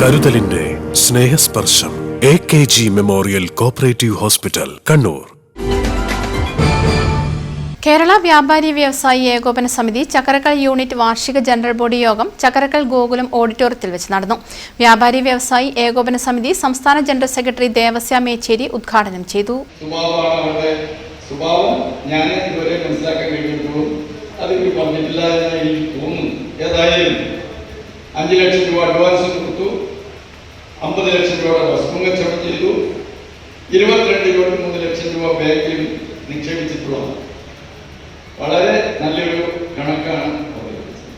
കരുതലിന്റെ Snehasparsham. A K G memorial cooperative hospital Kannur. Kerala വ്യാപാരി വ്യവസായി ഏകോപന സമിതി ചക്കരക്കൽ യൂണിറ്റ് വാർഷിക ജനറൽ ബോഡി യോഗം ചക്കരക്കൽ ഗോകുലം ഓഡിറ്റോറിയത്തിൽ വെച്ച് നടന്നു. വ്യാപാരി വ്യവസായി ഏകോപന സമിതി സംസ്ഥാന ജനറൽ സെക്രട്ടറി ദേവസ്യ മേച്ചേരി ഉദ്ഘാടനം ചെയ്തു. സ്വഭാവം. ഞാൻ ഇതുവരെ മനസ്സിലാക്കാൻ കഴിഞ്ഞിട്ടുള്ളൂ. അതിന് പറഞ്ഞിട്ടില്ല എന്ന് തോന്നുന്നു. ഏതായാലും അഞ്ച് ലക്ഷം രൂപ അഡ്വാൻസ് അമ്പത് ലക്ഷം രൂപയുടെ വസ്തു കച്ചവടം ചെയ്തു. ഇരുപത്തിരണ്ട് ഇരുപത്തി മൂന്ന് ലക്ഷം രൂപ ബാങ്കിൽ നിക്ഷേപിച്ചിട്ടുള്ളതാണ്. വളരെ നല്ലൊരു കണക്കാണ് അവതരിപ്പിച്ചത്.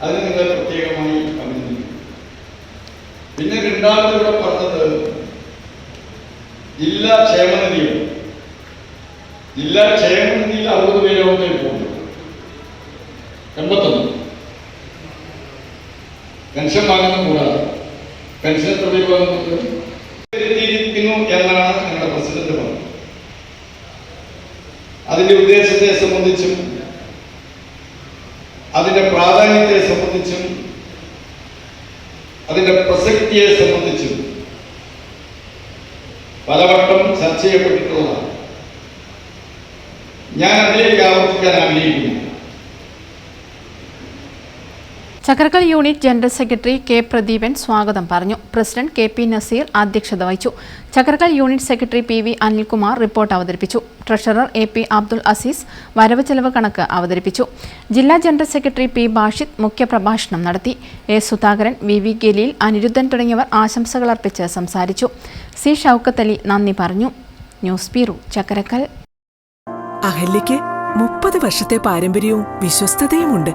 അത് നിങ്ങൾ പ്രത്യേകമായി അഭിനന്ദിക്കുന്നു. പിന്നെ രണ്ടാമത് ഇവിടെ പറഞ്ഞത് ജില്ലാ ക്ഷേമനിധിയാണ്. ജില്ലാ ക്ഷേമനിധിയിൽ അറുപത് പേരോടെ പോകുന്നു. എൺപത്തൊന്ന്. പെൻഷൻ വാങ്ങുന്ന കൂടാതെ. പെൻഷൻ എത്ര വാങ്ങുന്നുണ്ട് വരുത്തിയിരിക്കുന്നു എന്നാണ് ഞങ്ങളുടെ പ്രസിഡന്റ് പറഞ്ഞത്. അതിന്റെ ഉദ്ദേശത്തെ സംബന്ധിച്ചും അതിന്റെ പ്രാധാന്യത്തെ സംബന്ധിച്ചും അതിന്റെ പ്രസക്തിയെ സംബന്ധിച്ചും പലവട്ടം ചർച്ച ചെയ്യപ്പെട്ടിട്ടുള്ളതാണ്. ഞാൻ അതിലേക്ക് ആവർത്തിക്കാൻ ആഗ്രഹിക്കുന്നു. Chakkarakkal unit general secretary K Pradeepan സ്വാഗതം പറഞ്ഞു. പ്രസിഡന്റ് കെ പി നസീർ അധ്യക്ഷത വഹിച്ചു. Chakkarakkal unit secretary P V Anilkumar report അവതരിപ്പിച്ചു. Treasurer A P Abdul Aziz വരവ് ചെലവ് കണക്ക് അവതരിപ്പിച്ചു. ജില്ലാ ജനറൽ സെക്രട്ടറി പി ബാഷിദ് മുഖ്യപ്രഭാഷണം നടത്തി. A Sudhakaran V V Galeel Aniruddhan തുടങ്ങിയവർ ആശംസകൾ അർപ്പിച്ച് സംസാരിച്ചു. സി ഷൗക്കത്തലി നന്ദി പറഞ്ഞു. ന്യൂസ് ബ്യൂറോ ചക്കരക്കൽ അഹല്യയ്ക്ക് മുപ്പത് വർഷത്തെ പാരമ്പര്യവും വിശ്വസ്തതയുമുണ്ട്.